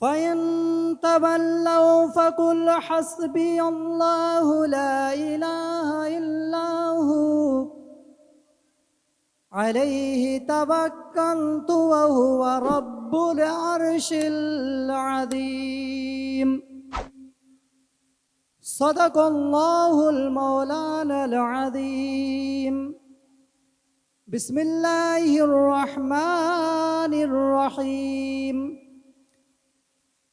فإن تولوا فقل حسبي الله لا إله إلا هو. عليه توكلت وهو رب العرش العظيم. صدق الله المولانا العظيم. بسم الله الرحمن الرحيم.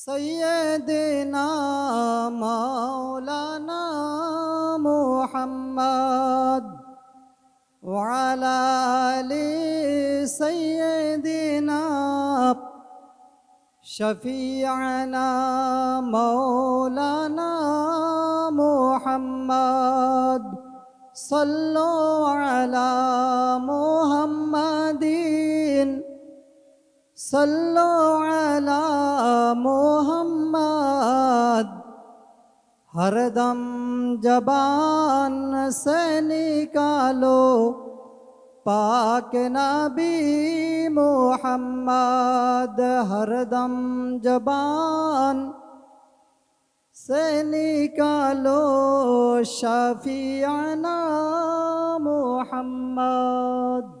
سيدنا مولانا محمد وعلى آل سيدنا شفيعنا مولانا محمد. صلوا على محمد صلوا على محمد ہر دم زبان سے نکالو پاک نبی محمد ہر دم زبان سے نکالو شفیعنا محمد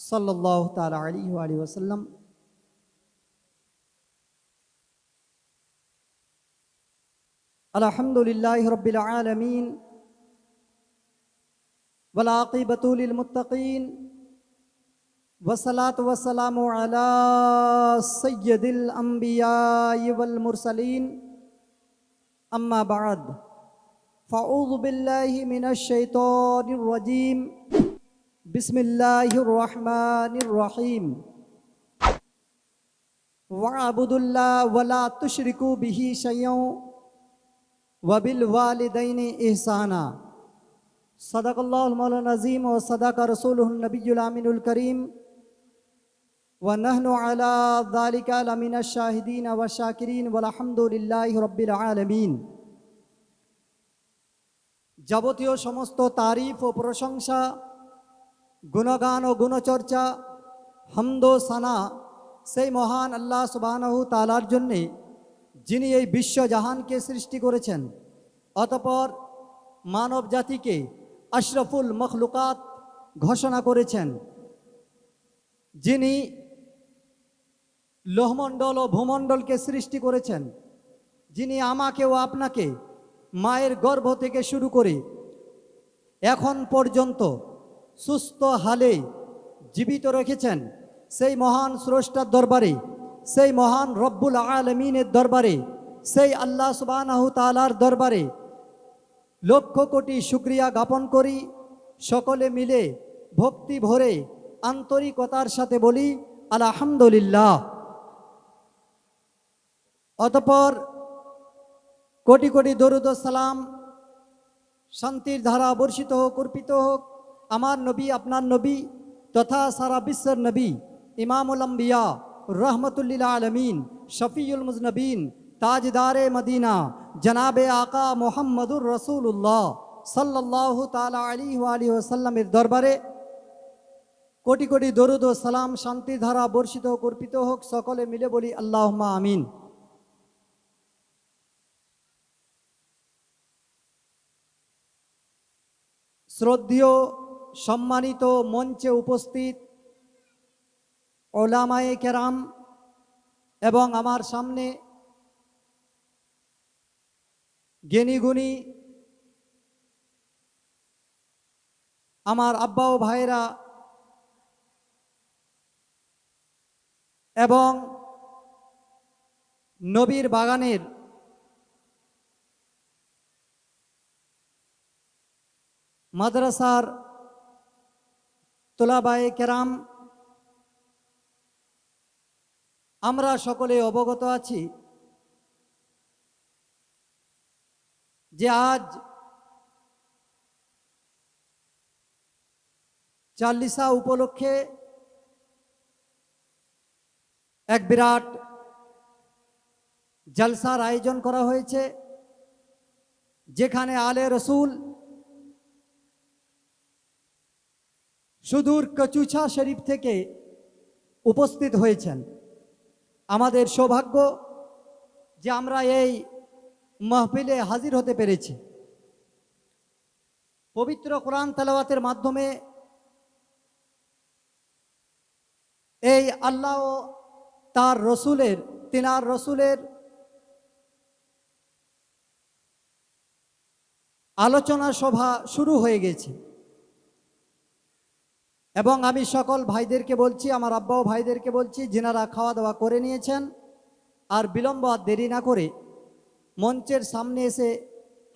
صلی اللہ تعالی علیہ وآلہ وسلم الحمد لله رب العالمين والعاقبة للمتقين والصلاة والسلام على سيد الأنبياء والمرسلين أما بعد فأعوذ بالله من الشيطان الرجيم بسم الله الرحمن الرحيم واعبدوا الله ولا تشركوا به شيئا ওয়াবিল ওয়ালিদাইনি ইহসানা সাদাকাল্লাহ মৌলানা নাজিম ও সাদাকা রসুলুল নবীল আমিনুল করিম ونحن على ذلك لمن الشاهدين والشاكرين والحمد لله رب العالمين যাবতীয় সমস্ত তারিফ ও প্রশংসা গুণগান ও গুণচর্চা হামদ ও সানা সেই মহান আল্লাহ সুবহানাহু তালার জন্যে যিনি এই বিশ্বজাহানকে সৃষ্টি করেছেন, অতপর মানব জাতিকে আশরফুল মখলুকাত ঘোষণা করেছেন, যিনি লোহমণ্ডল ও ভূমণ্ডলকে সৃষ্টি করেছেন, যিনি আমাকে ও আপনাকে মায়ের গর্ভ থেকে শুরু করে এখন পর্যন্ত সুস্থ হালে জীবিত রেখেছেন, সেই মহান স্রষ্টার দরবারে সেই মহান রব্বুল আলমিনের দরবারে, সেই আল্লাহ সুবাহ তালার দরবারে লক্ষ কোটি শুক্রিয়া জ্ঞাপন করি। সকলে মিলে ভক্তি ভরে আন্তরিকতার সাথে বলি, আলহামদুলিল্লাহ। অতপর কোটি কোটি দরুদ সালাম, শান্তির ধারা বর্ষিত হোক, অর্পিত হোক। আমার নবী, আপনার নবী তথা সারা বিশ্বের নবী, ইমামুল আম্বিয়া রহমতুল্লিলা আলমিন, শফিউল মুজনবিন, তাজদারে মদিনা, জনাবে আকা মোহাম্মদুর রসুল্লাহ সাল্লাহ তালা আলী আলী ওসাল্লামের দরবারে কোটি কোটি দরুদ ও সালাম শান্তির ধারা বর্ষিত কর্পিত হোক, সকলে মিলে বলি আল্লাহ আমিন। শ্রদ্ধীয়, সম্মানিত মঞ্চে উপস্থিত ওলামায়ে কেরাম এবং আমার সামনে জ্ঞানীগুণী আমার আব্বা ও ভাইরা এবং নবীর বাগানের মাদ্রাসার তোলাবায়ে কেরাম আমরা সকলে অবগত আছি যে আজ চাল্লিশা উপলক্ষে এক বিরাট জলসার আয়োজন করা হয়েছে, যেখানে আলে রসুল সুদূর কচুছা শরীফ থেকে উপস্থিত হয়েছেন। আমাদের সৌভাগ্য যে আমরা এই মাহফিলে হাজির হতে পেরেছি। পবিত্র কোরআন তেলাওয়াতের মাধ্যমে এই আল্লাহ তার রসুলের, তিনার রসুলের আলোচনা সভা শুরু হয়ে গেছে। এবং আমি সকল ভাইদেরকে বলছি, আমার আব্বাও ভাইদেরকে বলছি, যিনারা খাওয়া দাওয়া করে নিয়েছেন আর বিলম্ব আর দেরি না করে মঞ্চের সামনে এসে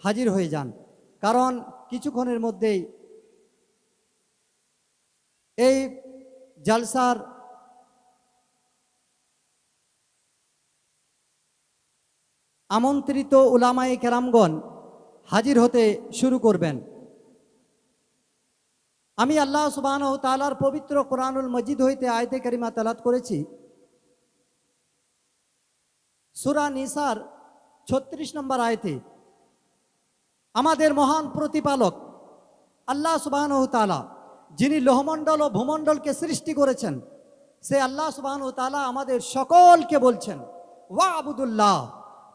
হাজির হয়ে যান। কারণ কিছুক্ষণের মধ্যেই এই জালসার আমন্ত্রিত উলামায়ে কেরামগণ হাজির হতে শুরু করবেন। আমি আল্লাহ সুবাহ তালার পবিত্র কোরআনুল মজিদ হইতে আয়তে করিমা তালাত করেছি। সুরা নিসার ছত্রিশ নম্বর আয়তে, আমাদের মহান প্রতিপালক আল্লাহ সুবাহ তালা যিনি লোহমণ্ডল ও ভূমণ্ডলকে সৃষ্টি করেছেন, সে আল্লাহ সুবাহ তালা আমাদের সকলকে বলছেন ওয়া আবুদুল্লাহ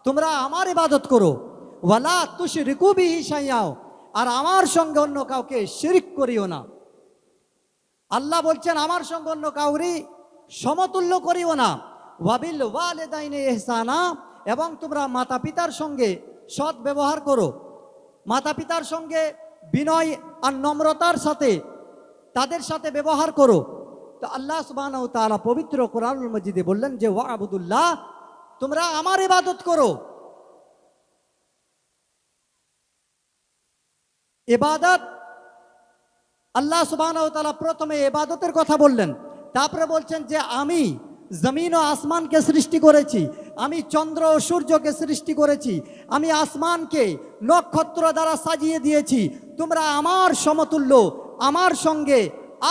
তোমরা আমার ইবাদত করো। ওয়ালা তুষ রিকুবি সাইয়াও আর আমার সঙ্গে অন্য কাউকে শিরিক করিও না। আল্লাহ বলছেন, আমার সঙ্গে অন্য কাউরি সমতুল্য করিও না। ওয়াবিল ওয়ালেদাইনে এহসানা এবং তোমরা মাতা পিতার সঙ্গে সৎ ব্যবহার করো। মাতা পিতার সঙ্গে বিনয় আর নম্রতার সাথে তাদের সাথে ব্যবহার করো। তো আল্লাহ সুবাহ তাআলা পবিত্র কোরআনুল মজিদে বললেন যে ওয়া আবুদুল্লাহ তোমরা আমার ইবাদত করো। এবাদত আল্লাহ সুবাহ তাআলা প্রথমে এবাদতের কথা বললেন। তারপরে বলছেন যে, আমি জমিন ও আসমানকে সৃষ্টি করেছি, আমি চন্দ্র ও সূর্যকে সৃষ্টি করেছি, আমি আসমানকে নক্ষত্র দ্বারা সাজিয়ে দিয়েছি, তোমরা আমার সমতুল্য, আমার সঙ্গে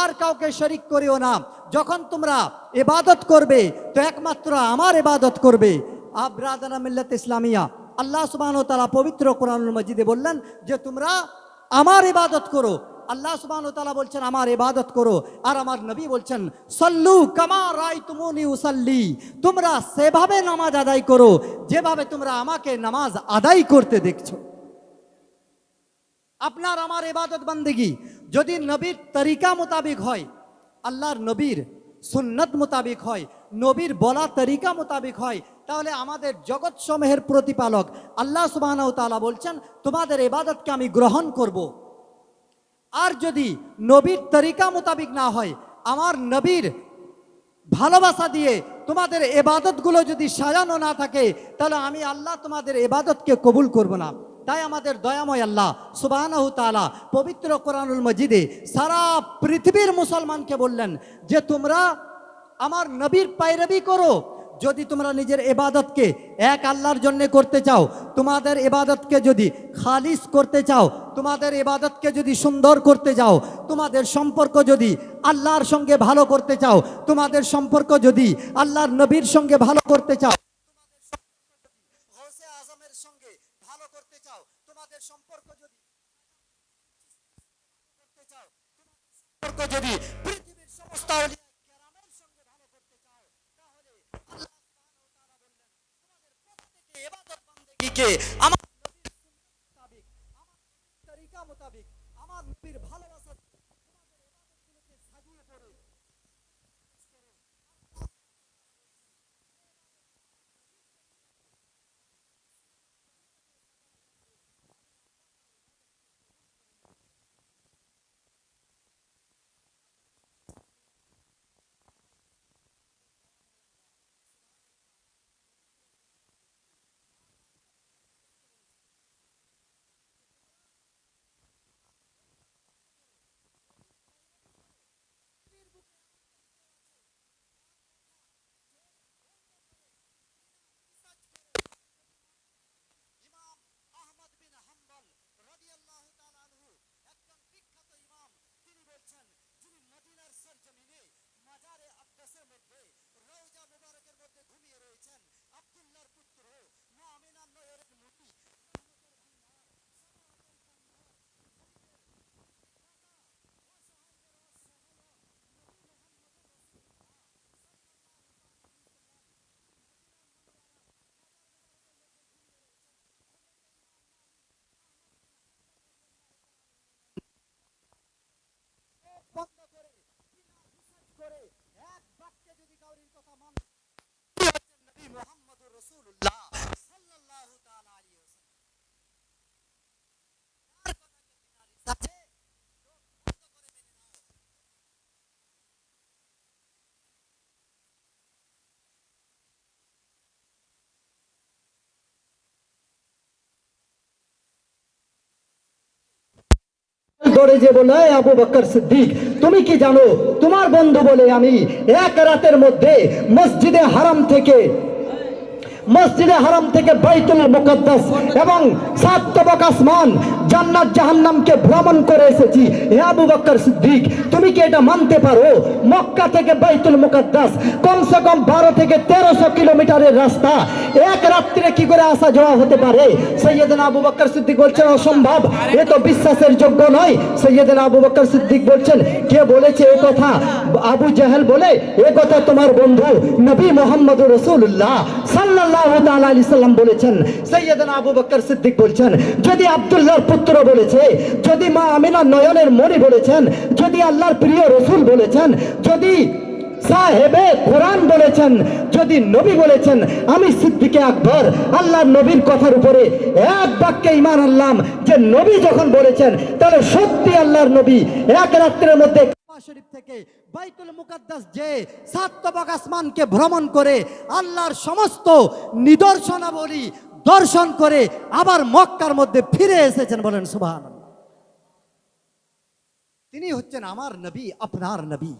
আর কাউকে শরিক করিও না। যখন তোমরা এবাদত করবে, তো একমাত্র আমার এবাদত করবে। আব্রাদানা মিল্লাত ইসলামিয়া। আল্লাহ সুবাহ তালা পবিত্র কোরআনুল মজিদে বললেন যে, তোমরা আমার ইবাদত করো আল্লাহ সুবাহ তালা বলছেন, আমার ইবাদত করো। আর আমার নবী বলছেন, সল্লু কামা রাই তুমনি উসাল্লি। তোমরা সেভাবে নামাজ আদায় করো, যেভাবে তোমরা আমাকে নামাজ আদায় করতে দেখছ। আপনার আমার এবাদত বান্দিগি, যদি নবীর তরিকা মোতাবিক হয়, আল্লাহর নবীর সুন্নত মোতাবিক হয়, নবীর বলা তরিকা মোতাবিক হয়, তাহলে আমাদের জগৎ সমূহের প্রতিপালক আল্লাহ সুবাহ তাআলা বলছেন, তোমাদের এবাদতকে আমি গ্রহণ করব। আর যদি নবীর তরিকা মোতাবিক না হয়, আমার নবীর ভালোবাসা দিয়ে তোমাদের এবাদতগুলো যদি সাজানো না থাকে, তাহলে আমি আল্লাহ তোমাদের এবাদতকে কবুল করব না। তাই আমাদের দয়াময় আল্লাহ সুবাহ তালা পবিত্র কোরআনুল মজিদে সারা পৃথিবীর মুসলমানকে বললেন যে, তোমরা আমার নবীর পায়রবি করো যদি তোমরা নিজের এবাদতকে এক আল্লাহর জন্য করতে চাও, তোমাদের এবাদতকে যদি খালিস করতে চাও, তোমাদের এবাদতকে যদি সুন্দর করতে চাও, তোমাদের সম্পর্ক যদি আল্লাহর সঙ্গে ভালো করতে চাও, তোমাদের সম্পর্ক যদি আল্লাহর নবীর সঙ্গে ভালো করতে চাও যদি আজমের সঙ্গে ভালো করতে চাও তোমাদের সম্পর্ক যদি করতে চাও সম্পর্ক যদি পৃথিবীর সমস্ত আউলিয়া কেরামের সঙ্গে ভালো করতে চাও তাহলে আল্লাহ সুবহানাহু ওয়া তাআলা বললেন তোমাদের প্রত্যেকে ইবাদত বান্দেগীকে আমার আমার তরিকা মোতাবেক আমার নবীর ভালোবাসা দৌড়ে যে বলে আবু বকর সিদ্দিক, তুমি কি জানো, তোমার বন্ধু বলে আমি এক রাতের মধ্যে মসজিদে হারাম থেকে মসজিদে হারাম থেকে বাইতুল মুকদ্দাস এবং সাত তবক আসমান জান্নাত জাহান্নামকে ভ্রমণ করে এসেছি। হে আবু বকর সিদ্দিক, তুমি কি এটা মানতে পারো? মক্কা থেকে বাইতুল মুকদ্দাস, কমসে কম বারো থেকে তেরোশো কিলোমিটারের রাস্তা। এক রাত্রে কি করে আসা যাওয়া হতে পারে? সৈয়দিন আবু বকর সিদ্দিক বলছেন, অসম্ভব, এ তো বিশ্বাসের যোগ্য নয়। সৈয়দিন আবু বকর সিদ্দিক বলছেন, কে বলেছে এ কথা? আবু জাহেল বলে, এ কথা তোমার বন্ধু নবী মোহাম্মদ রসুল্লাহ সাল্লাল্লাহু তাআলা আলাইহি সাল্লাম বলেছেন। সৈয়দনা আবু বকর সিদ্দিক বলছেন, যদি আব্দুল্লাহর পুত্র বলেছে, যদি মা আমিনা নয়নের মণি বলেছেন, যদি আল্লাহর প্রিয় রসুল বলেছেন, যদি সাহেবে কোরআন বলেছেন, যদি নবী বলেছেন, আমি সিদ্দিকে আকবর, আল্লাহর নবীর কথার উপরে এক বাক্যে ইমান আনলাম যে নবী যখন বলেছেন, তাহলে সত্যি আল্লাহর নবী। এক রাত্রের মধ্যে শরীফ থেকে বাইতুল মুকাদ্দাস যে সাত আসমানকে ভ্রমণ করে আল্লাহর সমস্ত নিদর্শনাবলী দর্শন করে আবার মক্কার মধ্যে ফিরে এসেছেন বলেন সুবাহ তিনি হচ্ছেন আমার নবী, আপনার নবী।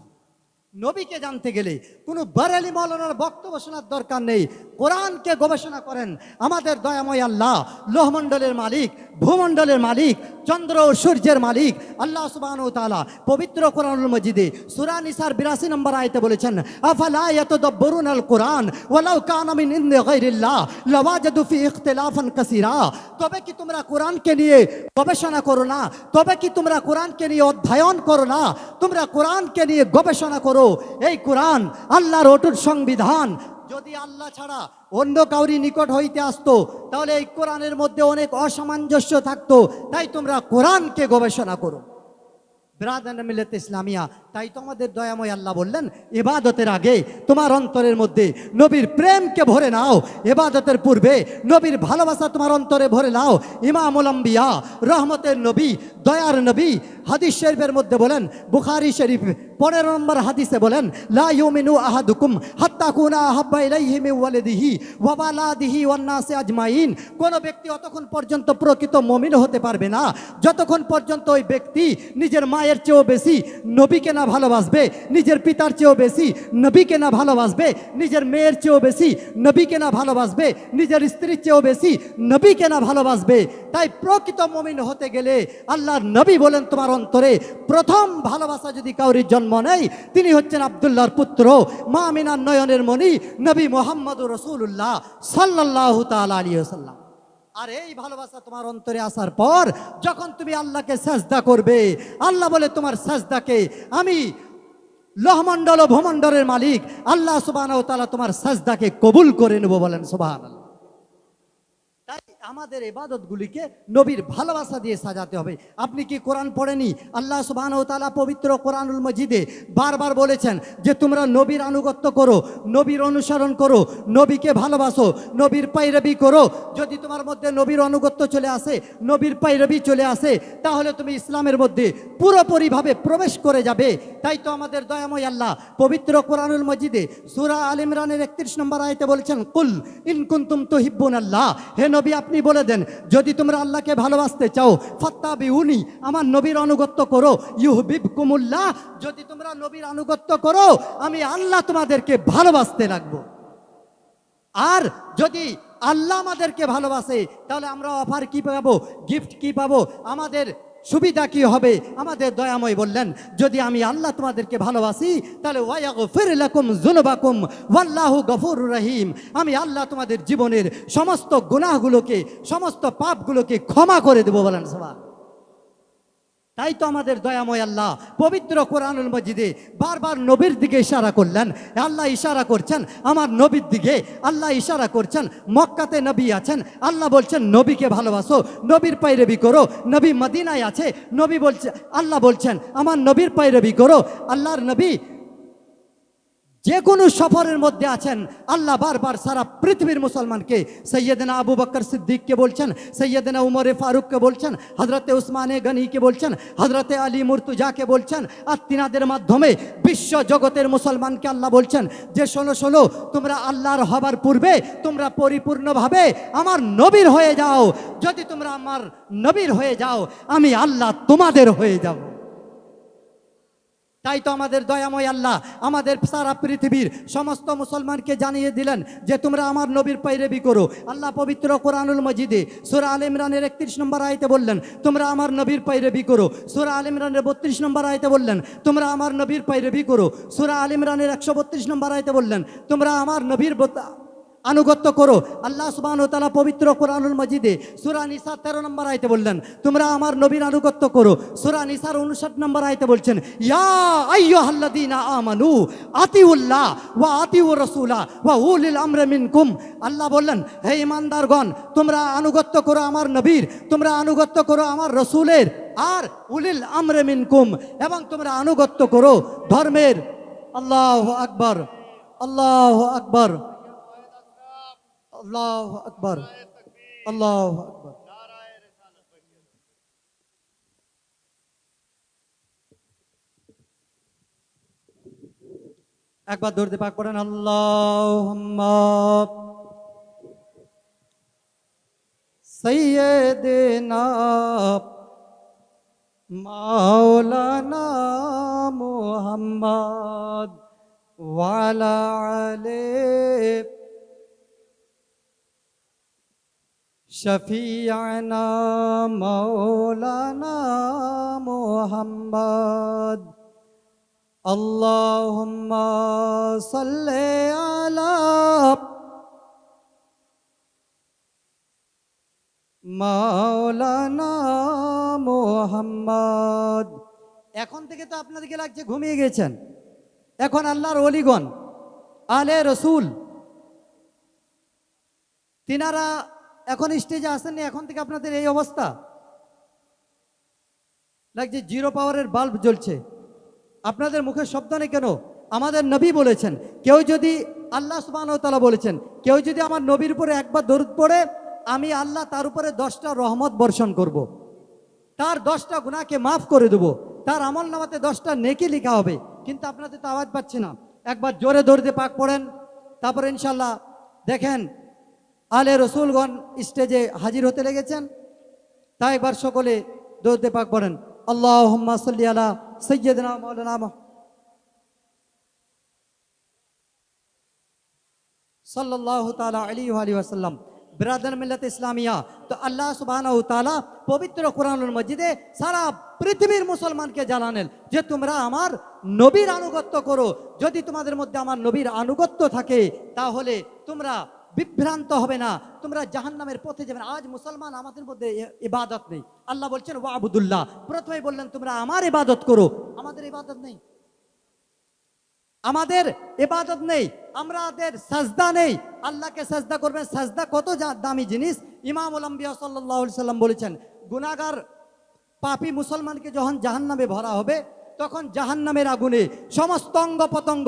নবীকে জানতে গেলে কোনো বারেলি মৌলানার বক্তব্য শোনার দরকার নেই। কোরআনকে গবেষণা করেন। আমাদের দয়াময় আল্লাহ, লোহমণ্ডলের মালিক, ভূমণ্ডলের মালিক, চন্দ্র ও সূর্যের মালিক, আল্লাহ সুবাহ তাআলা পবিত্র কোরআনুল মজিদে সূরা নিসার 82 নম্বর আয়াতে বলেছেন, আফালা ইয়াতাদাব্বারুন আল কোরআন ওয়ালাউ কানা মিন ইনদি গায়রিল্লাহ লাওয়াজাদু ফি ইখতিলাফান কাসীরা। তবে কি তোমরা কোরআনকে নিয়ে গবেষণা করো না? তবে কি তোমরা কোরআনকে নিয়ে অধ্যয়ন করো না? তোমরা কোরআনকে নিয়ে গবেষণা করো। এই কোরআন, আল্লাহর অটুট সংবিধান। যদি আল্লাহ ছাড়া অন্য কাউরি নিকট হইতে আসতো, তাহলে এই কোরআনের মধ্যে অনেক অসামঞ্জস্য থাকতো। তাই তোমরা কোরআনকে গবেষণা করো। ব্রাদান মিল্লাত ইসলামিয়া, তাই তো আমাদের দয়াময় আল্লাহ বললেন এবাদতের আগে তোমার অন্তরের মধ্যে নবীর প্রেমকে ভরে নাও। এবাদতের পূর্বে নবীর ভালোবাসা তোমার অন্তরে ভরে নাও। ইমামুল আম্বিয়া, রহমতের নবী, দয়ার নবী, হাদিস শরীফের মধ্যে বলেন, বুখারি শরীফ পনেরো নম্বর হাদিসে বলেন, লা ইউমিনু আহাদুকুম হাত্তা কুনা আহাব্বা ইলাইহি মিন ওয়ালিদিহি ওয়া ওয়ালাদিহি ওয়ান নাসি আজমাইন। কোন ব্যক্তি অতক্ষণ পর্যন্ত প্রকৃত মুমিন হতে পারবে না। যতক্ষণ পর্যন্ত ওই ব্যক্তি নিজের মায়ের চেয়েও বেশি নবীকে না ভালোবাসবে, নিজের পিতার চেয়েও বেশি নবীকে না ভালোবাসবে, নিজের মেয়ের চেয়েও বেশি নবীকে না ভালোবাসবে, নিজের স্ত্রীর চেয়েও বেশি নবীকে না ভালোবাসবে, তাই প্রকৃত মমিন হতে গেলে আল্লাহর নবী বলেন তোমার অন্তরে প্রথম ভালোবাসা যদি কাউরির জন্ম নেয় তিনি হচ্ছেন আবদুল্লাহর পুত্র, মা আমিনার নয়নের মণি নবী মোহাম্মদ রসুল্লাহ সাল্লাহ তালা আলী সাল্লাম আর এই ভালোবাসা তোমার অন্তরে আসার পর যখন তুমি আল্লাহকে সাজদা করবে, আল্লাহ বলে তোমার সাজদাকে আমি লহমণ্ডল ও ভূমণ্ডলের মালিক, আল্লাহ সুবাহ তোমার সাজদাকে কবুল করে নেব বলেন সুবাহ তাই আমাদের এবাদতগুলিকে নবীর ভালোবাসা দিয়ে সাজাতে হবে। আপনি কি কোরআন পড়েনি আল্লাহ সুবাহ তালা পবিত্র কোরআনুল মজিদে বারবার বলেছেন যে, তোমরা নবীর আনুগত্য করো, নবীর অনুসরণ করো, নবীকে ভালোবাসো, নবীর পাইরবি করো। যদি তোমার মধ্যে নবীর অনুগত্য চলে আসে, নবীর পাইরবি চলে আসে, তাহলে তুমি ইসলামের মধ্যে পুরোপুরিভাবে প্রবেশ করে যাবে। তাই তো আমাদের দয়াময় আল্লাহ পবিত্র কোরআনুল মজিদে সুরা আল ইমরানের একত্রিশ নম্বর আয়তে বলেছেন, কুল ইনকুন্তুম তো হিব্বুন আল্লাহ হে নবী আপনি বলে দেন, যদি তোমরা আল্লাহকে ভালোবাসতে চাও ফত্তা বিউনি আমার নবীর অনুগত্য করো ইউহবিব কুমুল্লাহ যদি তোমরা নবীর আনুগত্য করো, আমি আল্লাহ তোমাদেরকে ভালোবাসতে লাগবো। আর যদি আল্লাহ আমাদেরকে ভালোবাসে, তাহলে আমরা অফার কি পাবো, গিফট কি পাবো? আমাদের সুবিধা কি হবে? আমাদের দয়াময় বললেন, যদি আমি আল্লাহ তোমাদেরকে ভালোবাসি, তাহলে ওয়াগফির লাকুম জুনবাকুম ওয়াল্লাহু গফুর রহিম। আমি আল্লাহ তোমাদের জীবনের সমস্ত গুনাহগুলোকে, সমস্ত পাপগুলোকে ক্ষমা করে দেবো বলেন সবার তাই তো আমাদের দয়াময় আল্লাহ পবিত্র কোরআনুল মজিদে বারবার নবীর দিকে ইশারা করলেন। আল্লাহ ইশারা করছেন, আমার নবীর দিকে। আল্লাহ ইশারা করছেন, মক্কাতে নবী আছেন। আল্লাহ বলছেন, নবীকে ভালোবাসো, নবীর পাইরবি করো। নবী মদিনায় আছে, নবী বলছে, আল্লাহ বলছেন, আমার নবীর পাইরবি করো। আল্লাহর নবী যে কোনো সফরের মধ্যে আছেন, আল্লাহ বারবার সারা পৃথিবীর মুসলমানকে, সৈয়দনা আবু বকর সিদ্দিককে বলছেন, সৈয়দনা উমরে ফারুককে বলছেন হজরতে উসমানে গনিকে বলছেন হজরতে আলী মুর্তুজাকে বলছেন আর তিনাদের মাধ্যমে বিশ্ব জগতের মুসলমানকে আল্লাহ বলছেন যে, শোনো শোনো, তোমরা আল্লাহর হবার পূর্বে তোমরা পরিপূর্ণভাবে আমার নবীর হয়ে যাও। যদি তোমরা আমার নবীর হয়ে যাও, আমি আল্লাহ তোমাদের হয়ে যাব। তাই তো আমাদের দয়াময় আল্লাহ আমাদের সারা পৃথিবীর সমস্ত মুসলমানকে জানিয়ে দিলেন যে তোমরা আমার নবীর পাইরেবি করো। আল্লাহ পবিত্র কোরআনুল মজিদে সুরা আল ইমরানের একত্রিশ নম্বর আয়তে বললেন, তোমরা আমার নবীর পাইরেবি করো। সুরা আল ইমরানের বত্রিশ নম্বর আয়তে বললেন, তোমরা আমার নবীর পাইরেবি করো। সুরা আল ইমরানের একশো বত্রিশ নম্বর আয়তে বললেন, তোমরা আমার নবীর আনুগত্য করো। আল্লাহ সুবাহ তালা পবিত্র কোরআনুল মজিদে সুরা নিসা তেরো নম্বর আইতে বললেন, তোমরা আমার নবীর আনুগত্য করো। সুরা নিসার উনষাট নম্বর আইতে বলছেন, ইয়া আইয়ো হাল্লাদিনা আমানু আতিউল্লাহ ওয়া আতিউ রসুলা ওয়া উলিল আমরে মিনকুম। আল্লাহ বললেন, হে ইমানদারগণ তোমরা আনুগত্য করো আমার নবীর, তোমরা আনুগত্য করো আমার রসুলের, আর উলিল আমরে মিনকুম, এবং তোমরা আনুগত্য করো ধর্মের। আল্লাহ আকবর আল্লাহ আকবর। আল্লাহ আকবর আল্লাহ আকবর। একবার ধরতে পাক করেন আল্লাহ সৈয়দনা মাওলানা মুহাম্মদ ওয়ালা আলে شفيعنا مولانا محمد اللهم صل على মাওলানা মোহাম্মদ এখন থেকে তো আপনাদেরকে লাগছে ঘুমিয়ে গেছেন এখন আল্লাহর অলিগণ আলে রসুল তিনারা এখন স্টেজে আসেননি, এখন থেকে আপনাদের এই অবস্থা। লাগছে জিরো পাওয়ারের বাল্ব জ্বলছে। আপনাদের মুখে শব্দ নেই কেন? আমাদের নবী বলেছেন, কেউ যদি আল্লাহ সুবাহ বলেছেন, কেউ যদি আমার নবীর উপরে একবার দরুদ পড়ে, আমি আল্লাহ তার উপরে দশটা রহমত বর্ষণ করব। তার দশটা গুণাকে মাফ করে দেবো। তার আমল নামাতে দশটা নেকি লেখা হবে। কিন্তু আপনাদের তো আওয়াজ পাচ্ছি না। একবার জোরে দৌড়তে পাক পড়েন, তারপর ইনশাল্লাহ দেখেন আলে রসুলগণ স্টেজে হাজির হতে লেগেছেন। তাই একবার সকলে দৌড়তে পাক পড়েন। আল্লাহ সাল্লি আলা সৈয়দনা মৌলানা সাল্লাল্লাহু তাআলা আলাইহি ওয়া আলিহি ব্রাদার মিল্লাত ইসলামিয়া। তো আল্লাহ সুবহানাহু তাআলা পবিত্র কোরআনুল মজিদে সারা পৃথিবীর মুসলমানকে জানালেন যে তোমরা আমার নবীর আনুগত্য করো। যদি তোমাদের মধ্যে আমার নবীর আনুগত্য থাকে, তাহলে তোমরা বিভ্রান্ত হবে না। তোমরা জাহান্নামের পথে যাবে। আজ মুসলমান আমাদের মধ্যে ইবাদত নেই। আল্লাহ বলছেন ওয়া আবুদুল্লাহ প্রথমে বললেন, তোমরা আমার ইবাদত করো। আমাদের ইবাদত নেই। আমাদের ইবাদত নেই। আমাদের সাজদা নেই। আল্লাহকে সাজদা করবেন। সাজদা কত দামি জিনিস। ইমাম আলম্বিয়া সাল্লাম বলেছেন গুনাগার পাপী মুসলমানকে যখন জাহান্নামে ভরা হবে, তখন জাহান্নামের আগুনে সমস্ত অঙ্গ পতঙ্গ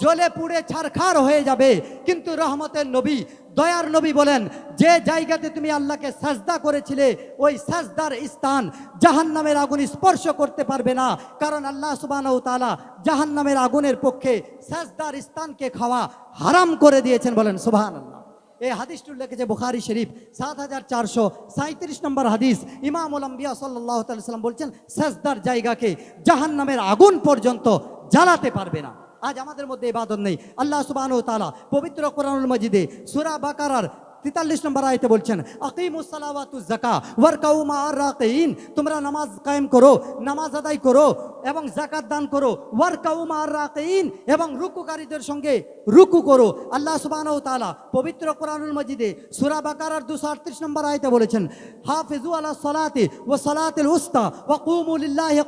জ্বলে পুড়ে ছারখার হয়ে যাবে। কিন্তু রহমতের নবী, দয়ার নবী বলেন, যে জায়গাতে তুমি আল্লাহকে সাজদা করেছিলে, ওই সাজদার স্থান জাহান্নামের আগুন স্পর্শ করতে পারবে না। কারণ আল্লাহ সুবাহ তালা জাহান্নামের আগুনের পক্ষে সাজদার স্থানকে খাওয়া হারাম করে দিয়েছেন বলেন সুবাহান আল্লাহ এই হাদিসটি লিখেছে বুখারি শরীফ, সাত হাজার চারশো সাঁত্রিশ নম্বর হাদিস। ইমাম উলাম্বিয়া সাল্লাহ সাল্লাম বলছেন, সাজদার জায়গাকে জাহান্নামের আগুন পর্যন্ত জ্বালাতে পারবে না। আজ আমাদের মধ্যে ইবাদত নেই। আল্লাহ সুবাহ তালা পবিত্র কোরআনুল মজিদে সুরা বাকারার তেতাল্লিশ নম্বর আয়তে বলছেন আকিমুসালাওয়াতু জাকা ওয়ারকাউ মা রাকিন, তোমরা নামাজ কায়েম করো, নামাজ আদায় করো এবং জাকাত দান করো। ওয়ারকাউ মা রাকিন, এবং রুকুকারীদের সঙ্গে রুকু করো। আল্লাহ সুবহানাহু তাআলা পবিত্র কোরআনুল মজিদে সূরা বাকারার 238 নম্বর আয়াতে বলেছেন, হাফিজু আলা সালাতি ওয়া সালাতিল উস্তা ওয়া কুমু লিল্লাহি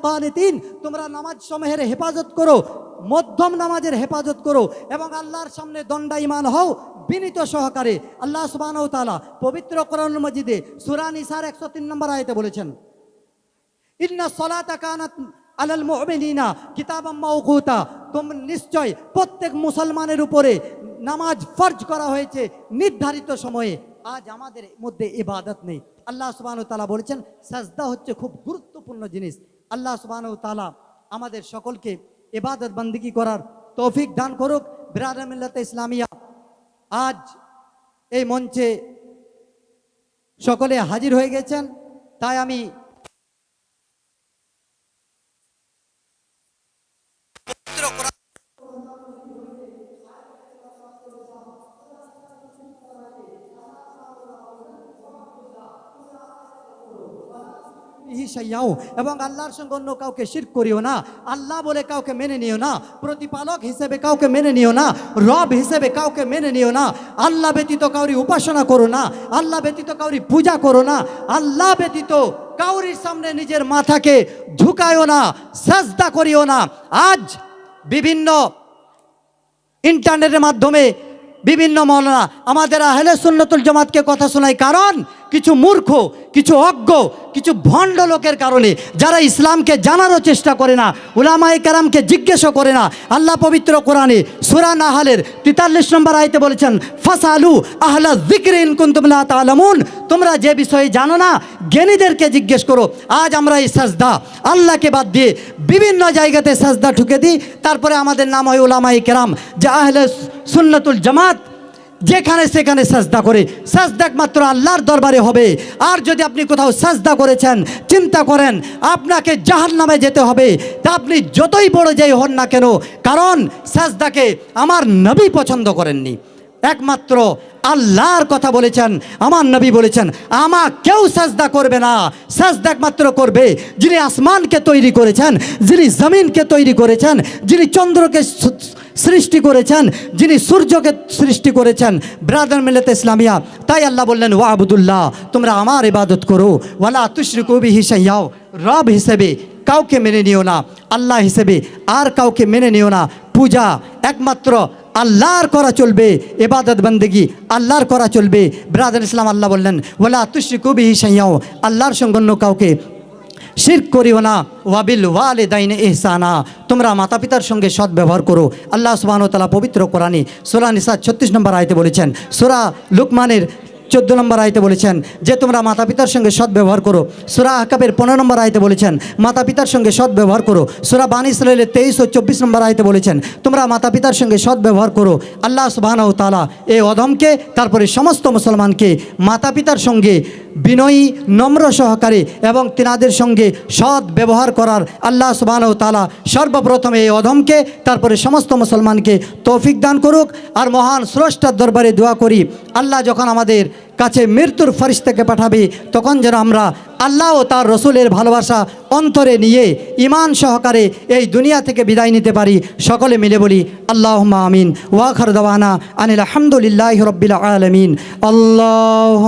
তোমরা নামাজ সমূহের হেফাজত করো মধ্যম নামাজের হেফাজত করো এবং আল্লাহর সামনে দণ্ডায়মান হও, বিনীত সহকারে আল্লাহ সুবহানাহু ওয়া তাআলা পবিত্র কোরআনুল মজিদে সূরা নিসার 103 নম্বর আয়াতে বলেছেন, ইন্না সলাতা কানাত আলাল মুমিনিনা কিতাবাম তোমরা নিশ্চয় প্রত্যেক মুসলমানের উপরে নামাজ ফরজ করা হয়েছে নির্ধারিত সময়ে। আজ আমাদের মধ্যে ইবাদত নেই। আল্লাহ সুবহানাহু তালা বলেছেন, সাজদা হচ্ছে খুব গুরুত্বপূর্ণ জিনিস। আল্লাহ সুবহানাহু ওয়া তাআলা আমাদের সকলকে ইবাদত বান্দিগি করার তৌফিক দান করুক বিরাদ মিল্লাতে ইসলামিয়া। আজ এই মঞ্চে সকলে হাজির হয়ে গেছেন, তাই আমি বিহি সাইয়াও এবং আল্লাহর সঙ্গে অন্য কাউকে শিরক করিও না। আল্লাহ বলে কাউকে মেনে নিও না, প্রতিপালক হিসেবে কাউকে মেনে নিও না, রব হিসেবে কাউকে মেনে নিও না, আল্লাহ ব্যতীত কাউরি উপাসনা করো না, আল্লাহ ব্যতীত কাউরি পূজা করো না, আল্লাহ ব্যতীত কাউরির সামনে নিজের মাথাকে ঝুঁকায়ও না, সাজদা করিও না। আজ বিভিন্ন ইন্টারনেটের মাধ্যমে বিভিন্ন মৌলানা, আমাদের আহলে সুন্নতুল জামাতকে কথা শোনায়, কারণ কিছু মূর্খ, কিছু অজ্ঞ, কিছু ভণ্ড লোকের কারণে যারা ইসলামকে জানারও চেষ্টা করে না, উলামায়ে কারামকে জিজ্ঞেসও করে না। আল্লাহ পবিত্র কোরআনে সুরা নাহালের তেতাল্লিশ নম্বর আয়তে বলেছেন, ফাসালু আহলা জিক্রিন কুন্তুমলা তালামুন তোমরা যে বিষয়ে জানো না, জ্ঞানীদেরকে জিজ্ঞেস করো, আজ আমরা এই সাজদা আল্লাহকে বাদ দিয়ে বিভিন্ন জায়গাতে সাজদা ঠুকে দিই? তারপরে আমাদের নাম হয় ওলামাই কেরাম, যে আহলে সুন্নতুল জামাত যেখানে সেখানে সাজদা করে, সাজদা একমাত্র আল্লাহর দরবারে হবে। আর যদি আপনি কোথাও সাজদা করেছেন, চিন্তা করেন, আপনাকে জাহান নামে যেতে হবে, তা আপনি যতই বড় যাই হন না কেন, কারণ সাজদাকে আমার নবী পছন্দ করেননি। একমাত্র আল্লাহর কথা বলেছেন, আমার নবী বলেছেন, আমা কেউ সাজদা করবে না। সাজদা একমাত্র করবে যিনি আসমানকে তৈরি করেছেন, যিনি জমিনকে তৈরি করেছেন, যিনি চন্দ্রকে সৃষ্টি করেছেন, যিনি সূর্যকে সৃষ্টি করেছেন, ব্রাদার মিল্লাত ইসলামিয়া। তাই আল্লাহ বললেন ওয়া আবুদুল্লাহ তোমরা আমার ইবাদত করো। ওয়ালা তুশরিকু বিহি শাইয়াও রব হিসেবে কাউকে মেনে নিও না, আল্লাহ হিসেবে আর কাউকে মেনে নিও না। পূজা একমাত্র আল্লাহর করা চলবে এবাদত বন্দেগি আল্লাহর করা চলবে। ব্রাদার ইসলাম আল্লাহ বললেন ওলা তুশরিকু বিহি শাইয়াও আল্লাহর সঙ্গে অন্য কাউকে শির করিও না। ওয়াবিল ওয়ালে দাইনে এহসানা তোমরা মাতা পিতার সঙ্গে সৎ ব্যবহার করো। আল্লাহ সুবাহ তালা পবিত্র কোরআনে সোরা নিসা ছত্রিশ নম্বর আয়তে বলেছেন, সোরা লুকমানের চোদ্দ নম্বর আয়তে বলেছেন, যে তোমরা মাতা পিতার সঙ্গে সৎ ব্যবহার করো। সুরা আকাবের পনেরো নম্বর আয়তে বলেছেন মাতা পিতার সঙ্গে সৎ ব্যবহার করো। সুরা বানী ইসরায়েলের তেইশ ও চব্বিশ নম্বর আয়তে বলেছেন, তোমরা মাতা পিতার সঙ্গে সৎ ব্যবহার করো। আল্লাহ সুবাহ তালা এই অধমকে তারপরে সমস্ত মুসলমানকে মাতা পিতার সঙ্গে বিনয়ী, নম্র সহকারে এবং তিনাদের সঙ্গে সৎ ব্যবহার করার আল্লাহ সুবাহ তালা সর্বপ্রথম এই অধমকে তারপরে সমস্ত মুসলমানকে তৌফিক দান করুক। আর মহান স্রষ্টার দরবারে দোয়া করি, আল্লাহ যখন আমাদের কাছে মৃত্যুর ফরিস্তাকে পাঠাবে, তখন যেন আমরা আল্লাহ ও তার রসুলের ভালোবাসা অন্তরে নিয়ে ইমান সহকারে এই দুনিয়া থেকে বিদায় নিতে পারি। সকলে মিলে বলি আল্লাহ আমিন। ওয়াখর দওয়ানা আনিল আলহামদুলিল্লাহ রব্বিল আলমিন। আল্লাহ